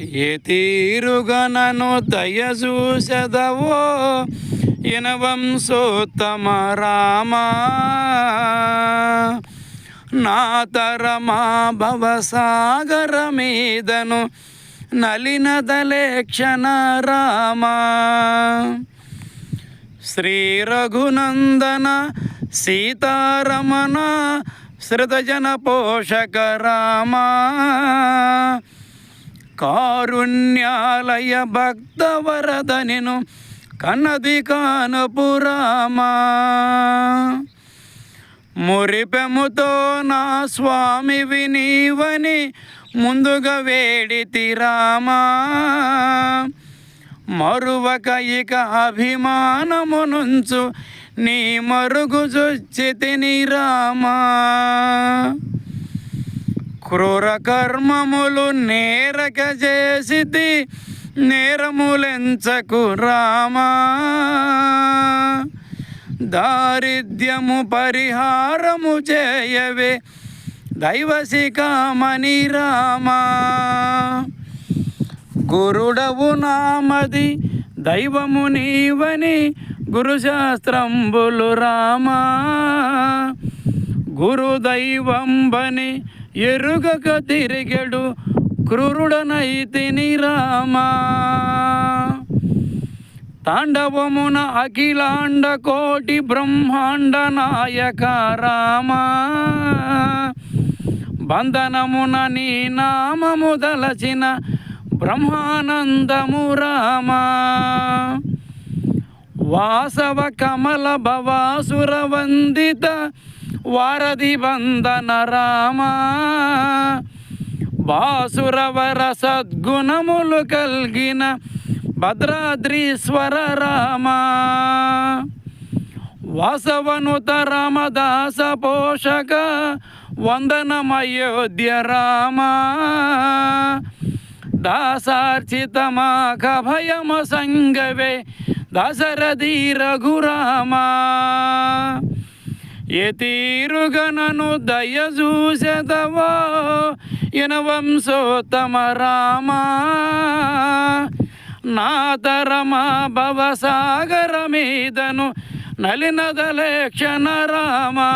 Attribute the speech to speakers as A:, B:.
A: ఏ తీరుగనను దయచూసెదవో ఇనవంశోత్తమ రామా. నా తరమా భవసాగర మీదను నలినదలేక్షణ రామా. శ్రీ రఘునందన సీతారమణ శ్రుతజన పోషక రామా. కారుణ్యాలయ భక్తవరదనిను కన్నది కానుపురామా మురిపెముతో నా స్వామి వినీవని ముందుగా వేడితి రామా. మరువక ఇక అభిమానమునుంచు నీ మరుగు చొచ్చితిని రామా. క్రూర కర్మములు నేరక చేసితి నేరములెంచకు రామా. దారిద్ర్యము పరిహారము చేయవే దైవశిఖామణి రామా. గురుడవు నామది దైవము నీవని గురుశాస్త్రంబులు రామా. గురుదైవంబని ఎరుగక తిరిగెడు క్రూరుడనైతిని రామా తాండవమున అఖిలాండ కోటి బ్రహ్మాండ నాయక రామా బంధనమున నీ నామము దలచిన బ్రహ్మానందము రామా వాసవ కమల భవాసుర వందిత వారధి వందన రామా బాసురవర సద్గుణములు కలిగిన భద్రాద్రీశ్వర రామా. వాసవనుత రామదాస పోషక వందనమయోధ్య రామా. దాసార్చితమాక భయమ సంగవే దశరథి రఘురామా. ఏ తీరుగనను దయచూసెదవో ఇనవంశోత్తమ రామా నా తరమా భవసాగర మీదను నలినదలేక్షణ రామా